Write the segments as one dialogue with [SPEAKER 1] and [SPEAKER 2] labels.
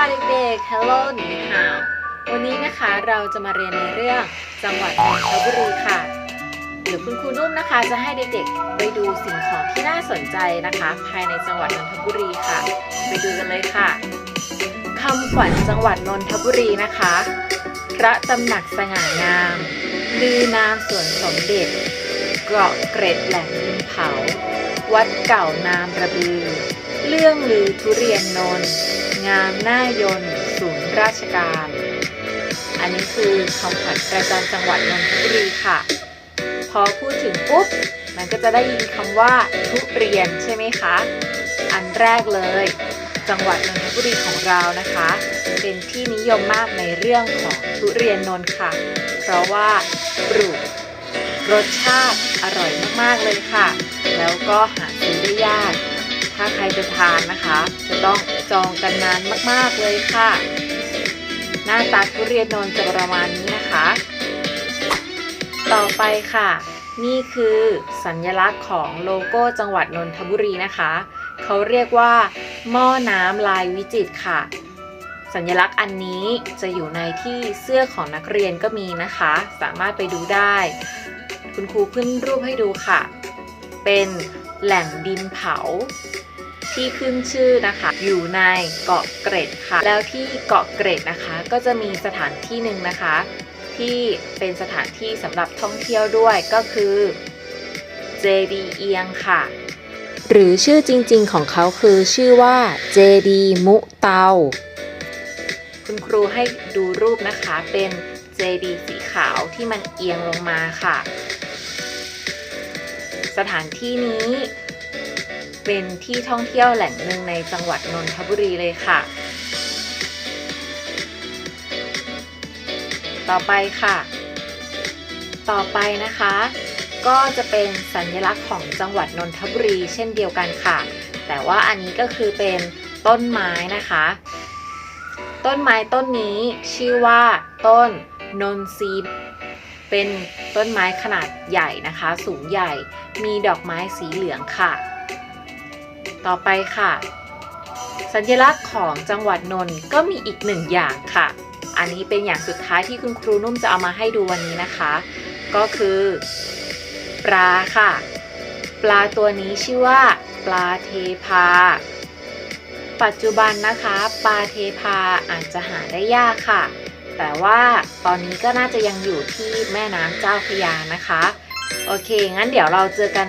[SPEAKER 1] ค่ะเด็กๆ Hello นี่ฮาววันนี้นะคะเราจะมาเรียนในเรื่องจังหวัดนนทบุรีค่ะ เดี๋ยวคุณครูนุ่นนะคะ จะให้เด็กๆ ไปดูสิ่งของที่น่าสนใจนะคะ ภายในจังหวัดนนทบุรีค่ะ ไปดูกันเลยค่ะคำขวัญจังหวัดนนทบุรีนะคะ พระตำหนักสง่างามลือนามสวนสมเด็จ เกาะเกร็ดแหล่งดินเผา วัดเก่านามระบือ เรื่องลือทุเรียนนนท์งามหน้ายน์ศูนย์ราชการ อันนี้คือคำขวัญประจำจังหวัดนนทบุรีค่ะ พอพูดถึงปุ๊บ มันก็จะได้ยินคำว่าทุเรียนใช่ไหมคะ อันแรกเลย จังหวัดนนทบุรีของเรานะคะ เป็นที่นิยมมากในเรื่องของทุเรียนนนท์ค่ะ เพราะว่าปลูกรสชาติอร่อยมากๆเลยค่ะ แล้วก็หาซื้อได้ยาก ถ้าใครจะทานนะคะ จะต้องจองกันนานมากๆเลยค่ะ หน้าตาทุเรียนนนท์จะประมาณนี้นะคะ ต่อไปค่ะ นี่คือสัญลักษณ์ของโลโก้จังหวัดนนทบุรีนะคะ เขาเรียกว่า หม้อน้ำลายวิจิตรค่ะ สัญลักษณ์อันนี้จะอยู่ในที่เสื้อของนักเรียนก็มีนะคะ สามารถไปดูได้ คุณครูขึ้นรูปให้ดูค่ะ เป็นแหล่งดินเผา ที่ขึ้นชื่อนะคะ อยู่ในเกาะเกร็ดค่ะ แล้วที่เกาะเกร็ดนะคะ ก็จะมีสถานที่หนึ่งนะคะ ที่เป็นสถานที่สำหรับท่องเที่ยวด้วยก็คือเจดีเอียงค่ะ หรือชื่อจริงๆของเขาคือชื่อว่าเจดีมุเตา คุณครูให้ดูรูปนะคะเป็นเจดีสีขาวที่มันเอียงลงมาค่ะ สถานที่นี้ เป็นที่ท่องเที่ยวแหล่งหนึ่งในจังหวัดนนทบุรีเลยค่ะ ต่อไปค่ะ ต่อไปนะคะ ก็จะเป็นสัญลักษณ์ของจังหวัดนนทบุรีเช่นเดียวกันค่ะ แต่ว่าอันนี้ก็คือเป็นต้นไม้นะคะ ต้นไม้ต้นนี้ชื่อว่าต้นนนซีเป็นต้นไม้ขนาดใหญ่นะคะ สูงใหญ่ มีดอกไม้สีเหลืองค่ะ ต่อไปค่ะ สัญลักษณ์ของจังหวัดนนท์ก็มีอีกหนึ่งอย่างค่ะ อันนี้เป็นอย่างสุดท้ายที่คุณครูนุ่มจะเอามาให้ดูวันนี้นะคะ ก็คือ ปลาค่ะ ปลาตัวนี้ชื่อว่า ปลาเทพา ปัจจุบันนะคะ ปลาเทพาอาจจะหาได้ยากค่ะ แต่ว่าตอนนี้ก็น่าจะยังอยู่ที่แม่น้ำเจ้าพยานะคะ โอเค งั้นเดี๋ยวเราเจอกัน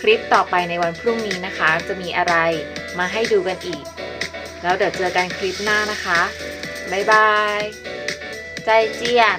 [SPEAKER 1] คลิปต่อไปในวันพรุ่งนี้นะคะ จะมีอะไรมาให้ดูกันอีก แล้วเดี๋ยวเจอกันคลิปหน้านะคะ บ๊ายบาย ใจเจียน